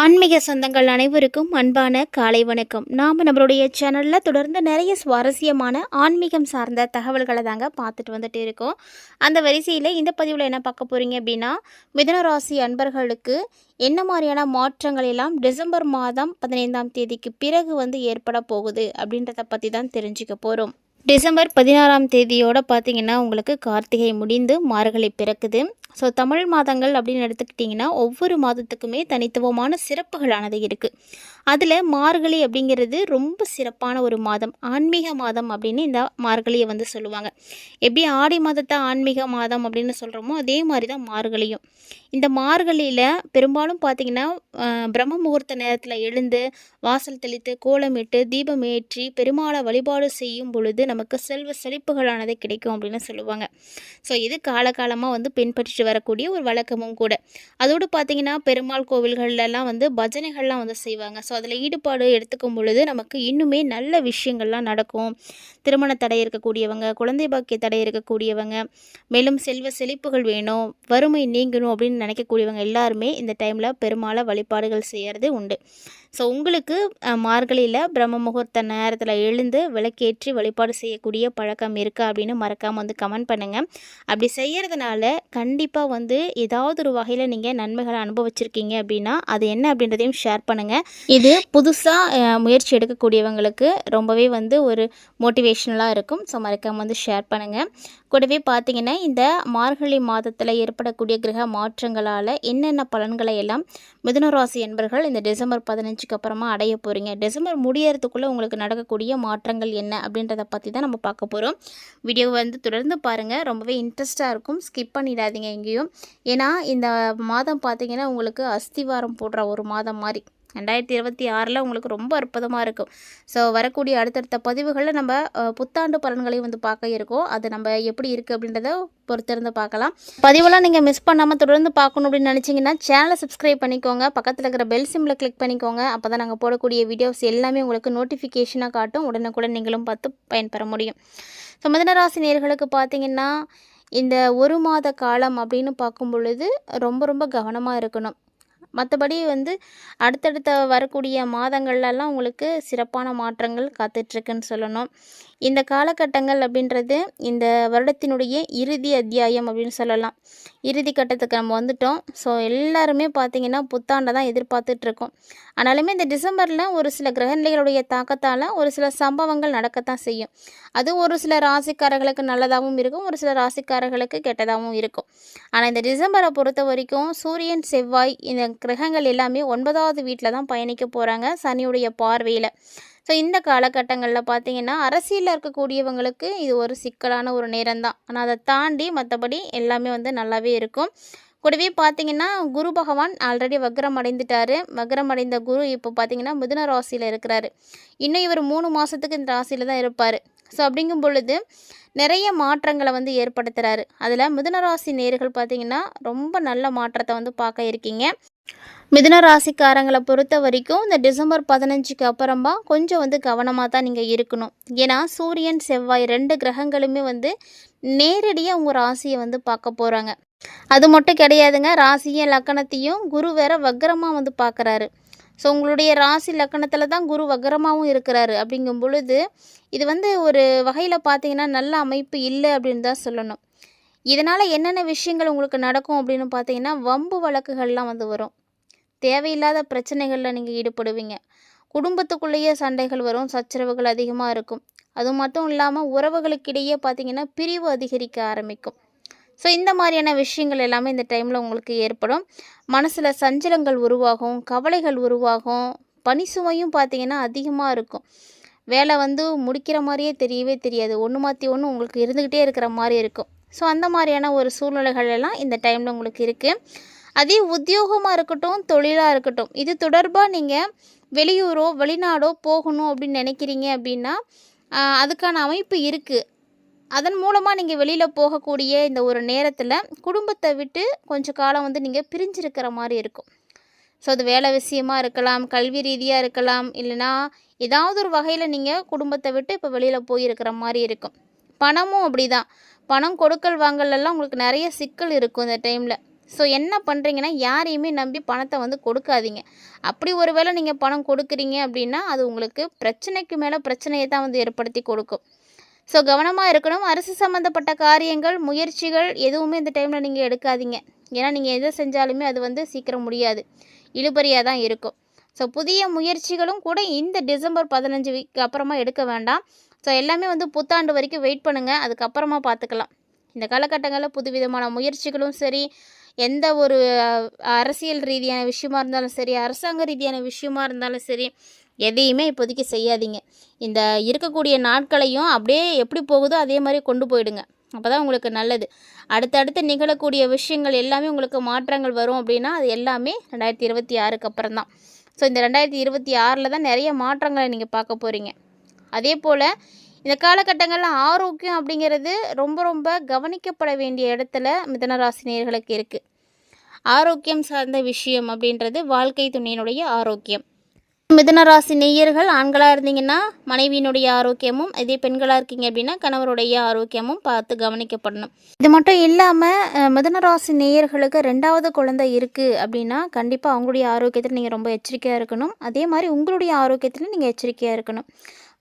ஆன்மீக சொந்தங்கள் அனைவருக்கும் அன்பான காலை வணக்கம். நாம் நம்மளுடைய சேனலில் தொடர்ந்து நிறைய சுவாரஸ்யமான ஆன்மீகம் சார்ந்த தகவல்களை தாங்க பார்த்துட்டு வந்துட்டு இருக்கோம். அந்த வரிசையில் இந்த பதிவில் என்ன பார்க்க போகிறீங்க அப்படின்னா மிதனராசி அன்பர்களுக்கு என்ன மாதிரியான மாற்றங்கள் எல்லாம் டிசம்பர் மாதம் பதினைந்தாம் தேதிக்கு பிறகு வந்து ஏற்பட போகுது அப்படின்றத பற்றி தான் தெரிஞ்சுக்க போகிறோம் டிசம்பர் பதினாறாம் தேதியோடு பார்த்தீங்கன்னா உங்களுக்கு கார்த்திகை முடிந்து மார்கழி பிறக்குது. ஸோ தமிழ் மாதங்கள் அப்படின்னு எடுத்துக்கிட்டிங்கன்னா ஒவ்வொரு மாதத்துக்குமே தனித்துவமான சிறப்புகளானது இருக்குது அதில் மார்கழி அப்படிங்கிறது ரொம்ப சிறப்பான ஒரு மாதம். ஆன்மீக மாதம் அப்படின்னு இந்த மார்கழியை வந்து சொல்லுவாங்க. எப்படி ஆடி மாதத்தை ஆன்மீக மாதம் அப்படின்னு சொல்கிறோமோ அதே மாதிரி தான் மார்கழியும். இந்த மார்கழியில் பெரும்பாலும் பார்த்திங்கன்னா பிரம்ம முகூர்த்த நேரத்தில் எழுந்து வாசல் தெளித்து கோலமிட்டு தீபம் ஏற்றி பெருமாளை வழிபாடு செய்யும் பொழுது நமக்கு செல்வ செழிப்புகளானது கிடைக்கும் அப்படின்னு சொல்லுவாங்க. ஸோ இது காலகாலமாக வந்து பின்பற்றிட்டு வரக்கூடிய ஒரு வழக்கமும் கூட. அதோடு பார்த்திங்கன்னா பெருமாள் கோவில்கள்லாம் வந்து பஜனைகள்லாம் வந்து செய்வாங்க. ஸோ அதில் ஈடுபாடு எடுத்துக்கும் பொழுது நமக்கு இன்னுமே நல்ல விஷயங்கள்லாம் நடக்கும். திருமண தடை இருக்கக்கூடியவங்க குழந்தை பாக்கிய தடை இருக்கக்கூடியவங்க மேலும் செல்வ செழிப்புகள் வேணும் வறுமை நீங்கணும் அப்படின்னு நினைக்கக்கூடியவங்க எல்லாருமே இந்த டைமில் பெருமாளை வழிபாடுகள் செய்கிறது உண்டு. ஸோ உங்களுக்கு மார்கழியில் பிரம்ம முகூர்த்த நேரத்தில் எழுந்து விளக்கேற்றி வழிபாடு செய்யக்கூடிய பழக்கம் இருக்கா அப்படின்னு மறக்காமல் வந்து கமெண்ட் பண்ணுங்கள் அப்படி செய்கிறதுனால கண்டிப்பாக வந்து ஏதாவது ஒரு வகையில் நீங்கள் நன்மைகளை அனுபவிச்சிருக்கீங்க அப்படின்னா அது என்ன அப்படின்றதையும் ஷேர் பண்ணுங்கள் இது புதுசாக முயற்சி எடுக்கக்கூடியவங்களுக்கு ரொம்பவே வந்து ஒரு மோட்டிவேஷ்னலாக இருக்கும். ஸோ மறக்காமல் வந்து ஷேர் பண்ணுங்கள் கூடவே பார்த்தீங்கன்னா இந்த மார்கழி மாதத்தில் ஏற்படக்கூடிய கிரக மாற்றங்களால் என்னென்ன பலன்களை எல்லாம் மிதுன ராசி என்பர்கள் இந்த டிசம்பர் பதினஞ்சுக்கு அப்புறமா அடைய போகிறீங்க டிசம்பர் முடியறதுக்குள்ளே உங்களுக்கு நடக்கக்கூடிய மாற்றங்கள் என்ன அப்படின்றத பற்றி தான் நம்ம பார்க்க போகிறோம் வீடியோ வந்து தொடர்ந்து பாருங்கள் ரொம்பவே இன்ட்ரெஸ்ட்டாக இருக்கும். ஸ்கிப் பண்ணிடாதீங்க எங்கேயும். ஏன்னா இந்த மாதம் பார்த்திங்கன்னா உங்களுக்கு அஸ்திவாரம் போடுற ஒரு மாதம் மாதிரி. ரெண்டாயிரத்தி இருபத்தி ஆறில் உங்களுக்கு ரொம்ப அற்புதமாக இருக்கும். ஸோ வரக்கூடிய அடுத்தடுத்த பதிவுகளில் நம்ம புத்தாண்டு பலன்களையும் வந்து பார்க்க இருக்கோம். அது நம்ம எப்படி இருக்குது அப்படின்றத பொறுத்திருந்து பார்க்கலாம். பதிவெல்லாம் நீங்கள் மிஸ் பண்ணாமல் தொடர்ந்து பார்க்கணும் அப்படின்னு நினச்சிங்கன்னா சேனலை சப்ஸ்கிரைப் பண்ணிக்கோங்க. பக்கத்தில் இருக்கிற பெல் சிம்மில் கிளிக் பண்ணிக்கோங்க. அப்போ தான் நாங்கள் போடக்கூடிய வீடியோஸ் எல்லாமே உங்களுக்கு நோட்டிஃபிகேஷனாக காட்டும். உடனுக்குடன் நீங்களும் பார்த்து பயன்பெற முடியும். ஸோ மிதனராசி நேர்களுக்கு பார்த்தீங்கன்னா இந்த ஒரு மாத காலம் அப்படின்னு பார்க்கும் பொழுது ரொம்ப ரொம்ப கவனமாக இருக்கணும். மற்றபடி வந்து அடுத்தடுத்த வரக்கூடிய மாதங்கள்லலாம் உங்களுக்கு சிறப்பான மாற்றங்கள் காத்துட்ருக்குன்னு சொல்லணும். இந்த காலகட்டங்கள் அப்படின்றது இந்த வருடத்தினுடைய இறுதி அத்தியாயம் அப்படின்னு சொல்லலாம். இறுதி கட்டத்துக்கு நம்ம வந்துட்டோம். ஸோ எல்லாருமே பார்த்திங்கன்னா புத்தாண்டை தான் எதிர்பார்த்துட்ருக்கோம் ஆனாலுமே இந்த டிசம்பரில் ஒரு சில கிரகநிலைகளுடைய தாக்கத்தால் ஒரு சில சம்பவங்கள் நடக்கத்தான் செய்யும். அது ஒரு சில ராசிக்காரர்களுக்கு நல்லதாகவும் இருக்கும் ஒரு சில ராசிக்காரர்களுக்கு கெட்டதாகவும் இருக்கும். ஆனால் இந்த டிசம்பரை பொறுத்த வரைக்கும் சூரியன் செவ்வாய் இந்த கிரகங்கள் எல்லாமே ஒன்பதாவது வீட்டில் தான் பயணிக்க போகிறாங்க சனியுடைய பார்வையில். ஸோ இந்த காலகட்டங்களில் பார்த்தீங்கன்னா அரசியலில் இருக்கக்கூடியவங்களுக்கு இது ஒரு சிக்கலான ஒரு நேரம் தான். ஆனால் அதை தாண்டி மற்றபடி எல்லாமே வந்து நல்லாவே இருக்கும். கூடவே பார்த்தீங்கன்னா குரு பகவான் ஆல்ரெடி வக்ரம் அடைந்துட்டாரு. வக்ரம் அடைந்த குரு இப்போ பார்த்தீங்கன்னா மிதுன ராசியில் இருக்கிறாரு. இன்னும் இவர் மூணு மாதத்துக்கு இந்த ராசியில் தான் இருப்பார். ஸோ அப்படிங்கும் பொழுது நிறைய மாற்றங்களை வந்து ஏற்படுத்துகிறாரு அதில் மிதுன ராசி நேர்கள் பார்த்தீங்கன்னா ரொம்ப நல்ல மாற்றத்தை வந்து பார்க்க இருக்கீங்க. மிதுன ராசிக்காரங்களை பொறுத்த வரைக்கும் இந்த டிசம்பர் பதினஞ்சுக்கு அப்புறமா கொஞ்சம் வந்து கவனமாக தான் நீங்கள் இருக்கணும். ஏன்னா சூரியன் செவ்வாய் ரெண்டு கிரகங்களுமே வந்து நேரடியாக உங்கள் ராசியை வந்து பார்க்க போகிறாங்க அது மட்டும் கிடையாதுங்க ராசியும் லக்கணத்தையும் குரு வேற வக்கரமாக வந்து பார்க்குறாரு. ஸோ உங்களுடைய ராசி லக்கணத்தில் தான் குரு வக்கரமாகவும் இருக்கிறாரு. அப்படிங்கும் பொழுது இது வந்து ஒரு வகையில் பார்த்தீங்கன்னா நல்ல அமைப்பு இல்லை அப்படின்னு தான் சொல்லணும். இதனால் என்னென்ன விஷயங்கள் உங்களுக்கு நடக்கும் அப்படின்னு பார்த்தீங்கன்னா வம்பு வழக்குகள்லாம் வந்து வரும். தேவையில்லாத பிரச்சனைகளில் நீங்கள் ஈடுபடுவீங்க. குடும்பத்துக்குள்ளேயே சண்டைகள் வரும் சச்சரவுகள் அதிகமாக இருக்கும். அது மட்டும் இல்லாமல் உறவுகளுக்கிடையே பார்த்தீங்கன்னா பிரிவு அதிகரிக்க ஆரம்பிக்கும். ஸோ இந்த மாதிரியான விஷயங்கள் எல்லாமே இந்த டைமில் உங்களுக்கு ஏற்படும். மனசில் சஞ்சலங்கள் உருவாகும் கவலைகள் உருவாகும் பனி சுமையும் பார்த்தீங்கன்னா அதிகமாக இருக்கும். வேலை வந்து முடிக்கிற மாதிரியே தெரியவே தெரியாது. ஒன்று மாற்றி ஒன்று உங்களுக்கு இருந்துக்கிட்டே இருக்கிற மாதிரி இருக்கும். ஸோ அந்த மாதிரியான ஒரு சூழ்நிலைகள் எல்லாம் இந்த டைமில் உங்களுக்கு இருக்குது அதே உத்தியோகமாக இருக்கட்டும் தொழிலாக இருக்கட்டும் இது தொடர்பாக நீங்கள் வெளியூரோ வெளிநாடோ போகணும் அப்படின்னு நினைக்கிறீங்க அப்படின்னா அதுக்கான அமைப்பு இருக்குது அதன் மூலமாக நீங்கள் வெளியில் போகக்கூடிய இந்த ஒரு நேரத்தில் குடும்பத்தை விட்டு கொஞ்சம் காலம் வந்து நீங்கள் பிரிஞ்சிருக்கிற மாதிரி இருக்கும். ஸோ அது வேலை விஷயமா இருக்கலாம் கல்வி ரீதியாக இருக்கலாம் இல்லைனா ஏதாவது ஒரு வகையில் நீங்கள் குடும்பத்தை விட்டு இப்போ வெளியில் போயிருக்கிற மாதிரி இருக்கும். பணமும் அப்படி தான் பணம் கொடுக்கல் வாங்கலெல்லாம் உங்களுக்கு நிறைய சிக்கல் இருக்கும் இந்த டைமில் ஸோ என்ன பண்ணுறீங்கன்னா யாரையுமே நம்பி பணத்தை வந்து கொடுக்காதீங்க. அப்படி ஒரு வேளை நீங்கள் பணம் கொடுக்குறீங்க அப்படின்னா அது உங்களுக்கு பிரச்சனைக்கு மேலே பிரச்சனையை தான் வந்து ஏற்படுத்தி கொடுக்கும். ஸோ கவனமாக இருக்கணும். அரசு சம்மந்தப்பட்ட காரியங்கள் முயற்சிகள் எதுவுமே இந்த டைமில் நீங்கள் எடுக்காதீங்க. ஏன்னா நீங்கள் எதை செஞ்சாலுமே அது வந்து சீக்கிரம் முடியாது. இழுபறியாக தான் இருக்கும். ஸோ புதிய முயற்சிகளும் கூட இந்த டிசம்பர் பதினஞ்சு வீக்கு அப்புறமா எடுக்க வேண்டாம். ஸோ எல்லாமே வந்து புத்தாண்டு வரைக்கும் வெயிட் பண்ணுங்கள் அதுக்கப்புறமா பார்த்துக்கலாம் இந்த காலகட்டங்களில் புதுவிதமான முயற்சிகளும் சரி எந்த ஒரு அரசியல் ரீதியான விஷயமா இருந்தாலும் சரி அரசாங்க ரீதியான விஷயமா இருந்தாலும் சரி எதையுமே இப்போதைக்கு செய்யாதீங்க. இந்த இருக்கக்கூடிய நாட்களையும் அப்படியே எப்படி போகுதோ அதே மாதிரி கொண்டு போயிடுங்க. அப்போ தான் உங்களுக்கு நல்லது. அடுத்தடுத்து நிகழக்கூடிய விஷயங்கள் எல்லாமே உங்களுக்கு மாற்றங்கள் வரும் அப்படின்னா அது எல்லாமே ரெண்டாயிரத்தி இருபத்தி ஆறுக்கு அப்புறம் தான். ஸோ இந்த ரெண்டாயிரத்தி இருபத்தி ஆறில் தான் நிறைய மாற்றங்களை நீங்கள் பார்க்க போகிறீங்க அதே போல் இந்த காலகட்டங்களில் ஆரோக்கியம் அப்படிங்கிறது ரொம்ப ரொம்ப கவனிக்கப்பட வேண்டிய இடத்துல மிதனராசினியர்களுக்கு இருக்குது ஆரோக்கியம் சார்ந்த விஷயம் அப்படின்றது வாழ்க்கை துணையினுடைய ஆரோக்கியம். மிதனராசி நேயர்கள் ஆண்களாக இருந்தீங்கன்னா மனைவியினுடைய ஆரோக்கியமும் இதே பெண்களாக இருக்கீங்க அப்படின்னா கணவருடைய ஆரோக்கியமும் பார்த்து கவனிக்கப்படணும். இது மட்டும் இல்லாமல் மிதனராசி நேயர்களுக்கு ரெண்டாவது குழந்தை இருக்குது அப்படின்னா கண்டிப்பாக அவங்களுடைய ஆரோக்கியத்தில் நீங்கள் ரொம்ப எச்சரிக்கையாக இருக்கணும். அதே மாதிரி உங்களுடைய ஆரோக்கியத்தில் நீங்கள் எச்சரிக்கையாக இருக்கணும்.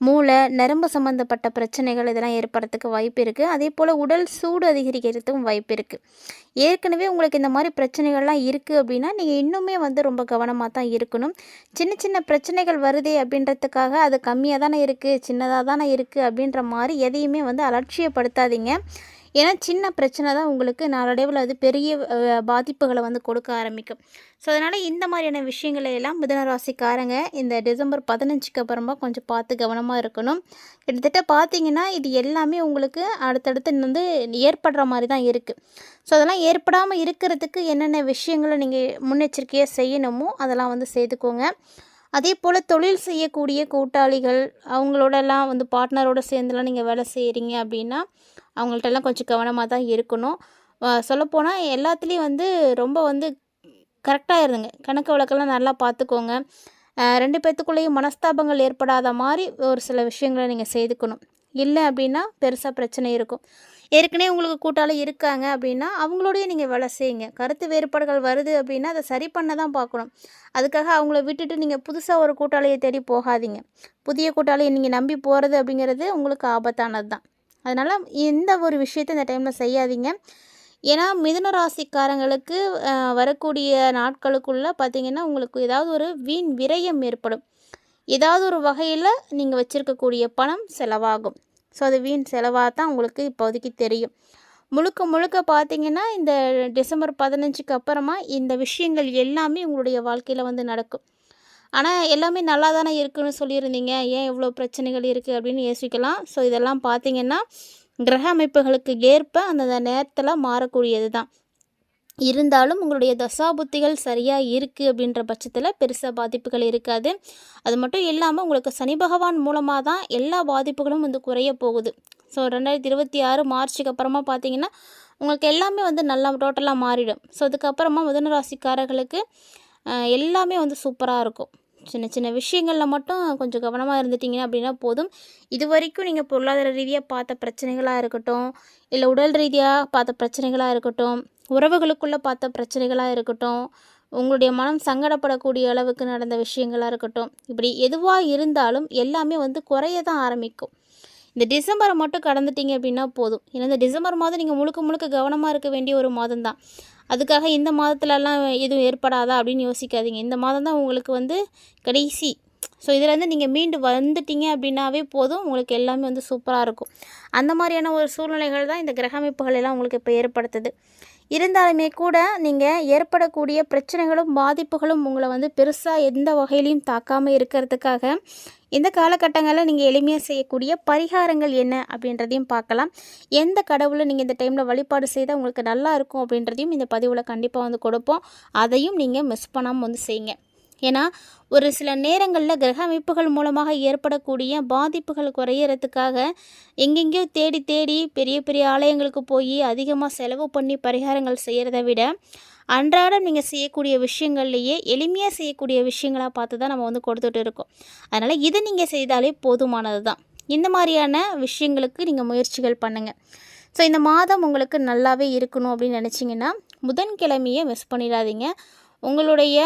மூளை நரம்பு சம்மந்தப்பட்ட பிரச்சனைகள் இதெல்லாம் ஏற்படுறதுக்கு வாய்ப்பு இருக்குது அதே போல் உடல் சூடு அதிகரிக்கிறதுக்கும் வாய்ப்பு இருக்குது ஏற்கனவே உங்களுக்கு இந்த மாதிரி பிரச்சனைகள்லாம் இருக்குது அப்படின்னா நீங்கள் இன்னுமே வந்து ரொம்ப கவனமாக தான் இருக்கணும். சின்ன சின்ன பிரச்சனைகள் வருதே அப்படின்றதுக்காக அது கம்மியாக தானே இருக்குது சின்னதாக தானே இருக்குது அப்படின்ற மாதிரி எதையுமே வந்து அலட்சியப்படுத்தாதீங்க. ஏன்னா சின்ன பிரச்சனை தான் உங்களுக்கு நாளடைவில் அது பெரிய பாதிப்புகளை வந்து கொடுக்க ஆரம்பிக்கும். ஸோ அதனால் இந்த மாதிரியான விஷயங்களை எல்லாம் மிதனராசிக்காரங்க இந்த டிசம்பர் பதினஞ்சுக்கு அப்புறமா கொஞ்சம் பார்த்து கவனமாக இருக்கணும். கிட்டத்தட்ட பார்த்தீங்கன்னா இது எல்லாமே உங்களுக்கு அடுத்தடுத்து வந்து ஏற்படுற மாதிரி தான் இருக்குது ஸோ அதெல்லாம் ஏற்படாமல் இருக்கிறதுக்கு என்னென்ன விஷயங்களை நீங்கள் முன்னெச்சரிக்கையாக செய்யணுமோ அதெல்லாம் வந்து செய்துக்கோங்க. அதே போல் தொழில் செய்யக்கூடிய கூட்டாளிகள் அவங்களோடலாம் வந்து பார்ட்னரோட சேர்ந்துலாம் நீங்கள் வேலை செய்கிறீங்க அப்படின்னா அவங்கள்ட்டெல்லாம் கொஞ்சம் கவனமாக தான் இருக்கணும். சொல்லப்போனால் எல்லாத்துலேயும் வந்து ரொம்ப வந்து கரெக்டாக இருந்துங்க. கணக்கு வழக்கெல்லாம் நல்லா பார்த்துக்கோங்க ரெண்டு பேர்த்துக்குள்ளேயும் மனஸ்தாபங்கள் ஏற்படாத மாதிரி ஒரு சில விஷயங்களை நீங்கள் செய்துக்கணும். இல்லை அப்படின்னா பெருசாக பிரச்சனை இருக்கும். ஏற்கனவே உங்களுக்கு கூட்டாளி இருக்காங்க அப்படின்னா அவங்களோடய நீங்கள் வேலை செய்யுங்க. கருத்து வேறுபாடுகள் வருது அப்படின்னா அதை சரி பண்ண தான் பார்க்கணும். அதுக்காக அவங்கள விட்டுட்டு நீங்கள் புதுசாக ஒரு கூட்டாளியை தேடி போகாதீங்க. புதிய கூட்டாளியை நீங்கள் நம்பி போகிறது அப்படிங்கிறது உங்களுக்கு ஆபத்தானது தான். அதனால் எந்த ஒரு விஷயத்தை இந்த டைமில் செய்யாதீங்க. ஏன்னா மிதுன ராசிக்காரங்களுக்கு வரக்கூடிய நாட்களுக்குள்ளே பார்த்திங்கன்னா உங்களுக்கு ஏதாவது ஒரு வீண் விரயம் ஏற்படும். ஏதாவது ஒரு வகையில் நீங்கள் வச்சுருக்கக்கூடிய பணம் செலவாகும். ஸோ அது வீண் செலவாக தான் உங்களுக்கு இப்போதைக்கு தெரியும். முழுக்க முழுக்க பார்த்தீங்கன்னா இந்த டிசம்பர் பதினஞ்சுக்கு அப்புறமா இந்த விஷயங்கள் எல்லாமே உங்களுடைய வாழ்க்கையில் வந்து நடக்கும். ஆனால் எல்லாமே நல்லா தானே இருக்குன்னு சொல்லியிருந்தீங்க. ஏன் இவ்வளோ பிரச்சனைகள் இருக்குது அப்படின்னு யோசிக்கலாம். ஸோ இதெல்லாம் பார்த்தீங்கன்னா கிரக அமைப்புகளுக்கு ஏற்ப அந்தந்த நேரத்தில் மாறக்கூடியது தான் இருந்தாலும் உங்களுடைய தசாபுத்திகள் சரியாக இருக்குது அப்படின்ற பட்சத்தில் பெருசாக பாதிப்புகள் இருக்காது. அது மட்டும் இல்லாமல் உங்களுக்கு சனி பகவான் மூலமாக தான் எல்லா பாதிப்புகளும் வந்து குறைய போகுது. ஸோ ரெண்டாயிரத்தி இருபத்தி ஆறு மார்ச்சுக்கு அப்புறமா பார்த்தீங்கன்னா உங்களுக்கு எல்லாமே வந்து நல்லா டோட்டலாக மாறிடும். ஸோ அதுக்கப்புறமா மிதன ராசிக்காரர்களுக்கு எல்லாமே வந்து சூப்பராக இருக்கும். சின்ன சின்ன விஷயங்களில் மட்டும் கொஞ்சம் கவனமாக இருந்துட்டிங்க அப்படின்னா போதும். இது வரைக்கும் நீங்கள் பொருளாதார ரீதியாக பார்த்த பிரச்சனைகளாக இருக்கட்டும் இல்லை உடல் ரீதியாக பார்த்த பிரச்சனைகளாக இருக்கட்டும் உறவுகளுக்குள்ளே பார்த்த பிரச்சனைகளாக இருக்கட்டும் உங்களுடைய மனம் சங்கடப்படக்கூடிய அளவுக்கு நடந்த விஷயங்களாக இருக்கட்டும் இப்படி எதுவாக இருந்தாலும் எல்லாமே வந்து குறைய தான் ஆரம்பிக்கும். இந்த டிசம்பரை மட்டும் கடந்துட்டீங்க அப்படின்னா போதும். ஏன்னா இந்த டிசம்பர் மாதம் நீங்கள் முழுக்க முழுக்க கவனமாக இருக்க வேண்டிய ஒரு மாதம் தான் அதுக்காக இந்த மாதத்துலலாம் எதுவும் ஏற்படாதா அப்படின்னு யோசிக்காதீங்க. இந்த மாதம் தான் உங்களுக்கு வந்து கடைசி. ஸோ இதுலேருந்து நீங்கள் மீண்டு வந்துட்டீங்க அப்படின்னாவே போதும். உங்களுக்கு எல்லாமே வந்து சூப்பராக இருக்கும். அந்த மாதிரியான ஒரு சூழ்நிலைகள் தான் இந்த கிரக அமைப்புகள் எல்லாம் உங்களுக்கு இப்போ ஏற்படுத்துது. இருந்தாலுமே கூட நீங்கள் ஏற்படக்கூடிய பிரச்சனைகளும் பாதிப்புகளும் உங்களை வந்து பெருசாக எந்த வகையிலையும் தாக்காமல் இருக்கிறதுக்காக இந்த காலகட்டங்களில் நீங்கள் எளிமையாக செய்யக்கூடிய பரிகாரங்கள் என்ன அப்படின்றதையும் பார்க்கலாம். எந்த கடவுளை நீங்கள் இந்த டைமில் வழிபாடு செய்தால் உங்களுக்கு நல்லா இருக்கும் அப்படின்றதையும் இந்த பதிவில் கண்டிப்பாக வந்து கொடுப்போம். அதையும் நீங்கள் மிஸ் பண்ணாமல் வந்து செய்யுங்க. ஏன்னா ஒரு சில நேரங்களில் கிரக அமைப்புகள் மூலமாக ஏற்படக்கூடிய பாதிப்புகள் குறையறதுக்காக எங்கெங்கேயோ தேடி தேடி பெரிய பெரிய ஆலயங்களுக்கு போய் அதிகமாக செலவு பண்ணி பரிகாரங்கள் செய்கிறத விட அன்றாடம் நீங்கள் செய்யக்கூடிய விஷயங்கள்லையே எளிமையாக செய்யக்கூடிய விஷயங்களாக பார்த்து தான் நம்ம வந்து கொடுத்துட்டு இருக்கோம். அதனால் இதை நீங்கள் செய்தாலே போதுமானது தான். இந்த மாதிரியான விஷயங்களுக்கு நீங்கள் முயற்சிகள் பண்ணுங்கள் ஸோ இந்த மாதம் உங்களுக்கு நல்லாவே இருக்கணும் அப்படின்னு நினச்சிங்கன்னா புதன்கிழமையை மிஸ் பண்ணிடாதீங்க. உங்களுடைய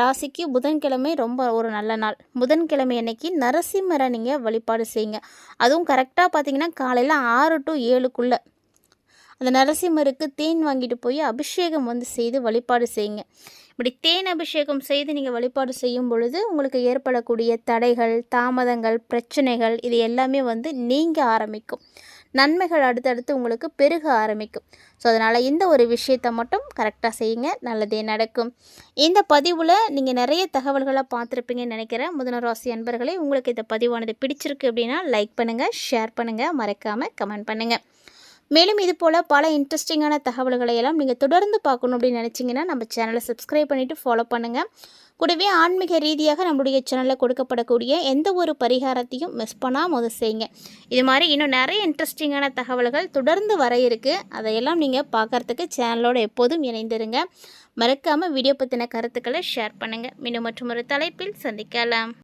ராசிக்கு புதன்கிழமை ரொம்ப ஒரு நல்ல நாள். புதன்கிழமை அன்னைக்கு நரசிம்மரை நீங்கள் வழிபாடு செய்யுங்க. அதுவும் கரெக்டாக பார்த்தீங்கன்னா காலையில் ஆறு டு ஏழுக்குள்ளே. அந்த நரசிம்மருக்கு தேன் வாங்கிட்டு போய் அபிஷேகம் வந்து செய்து வழிபாடு செய்யுங்க. இப்படி தேன் அபிஷேகம் செய்து நீங்கள் வழிபாடு செய்யும் பொழுது உங்களுக்கு ஏற்படக்கூடிய தடைகள் தாமதங்கள் பிரச்சனைகள் இது எல்லாமே வந்து நீங்க ஆரம்பிக்கும். நன்மைகள் அடுத்தடுத்து உங்களுக்கு பெருக ஆரம்பிக்கும். ஸோ அதனால் இந்த ஒரு விஷயத்தை மட்டும் கரெக்டாக செய்யுங்க. நல்லதே நடக்கும். இந்த பதிவில் நீங்கள் நிறைய தகவல்களை பார்த்துருப்பீங்கன்னு நினைக்கிறேன். முதன ராசி அன்பர்களே உங்களுக்கு இந்த பதிவானது பிடிச்சிருக்கு அப்படின்னா லைக் பண்ணுங்கள் ஷேர் பண்ணுங்கள் மறக்காமல் கமெண்ட் பண்ணுங்கள் மேலும் இது போல் பல இன்ட்ரெஸ்டிங்கான தகவல்களை எல்லாம் நீங்கள் தொடர்ந்து பார்க்கணும் அப்படின்னு நினச்சிங்கன்னா நம்ம சேனலை சப்ஸ்கிரைப் பண்ணிவிட்டு ஃபாலோ பண்ணுங்கள் கூடவே ஆன்மீக ரீதியாக நம்மளுடைய சேனலில் கொடுக்கப்படக்கூடிய எந்த ஒரு பரிகாரத்தையும் மிஸ் பண்ணாமல் முதல் செய்யுங்க. இது மாதிரி இன்னும் நிறைய இன்ட்ரெஸ்டிங்கான தகவல்கள் தொடர்ந்து வர இருக்குது அதையெல்லாம் நீங்கள் பார்க்குறதுக்கு சேனலோடு எப்போதும் இணைந்திருங்க. மறக்காமல் வீடியோ பற்றின கருத்துக்களை ஷேர் பண்ணுங்கள் மீண்டும் மற்றும் ஒரு தலைப்பில் சந்திக்கலாம்.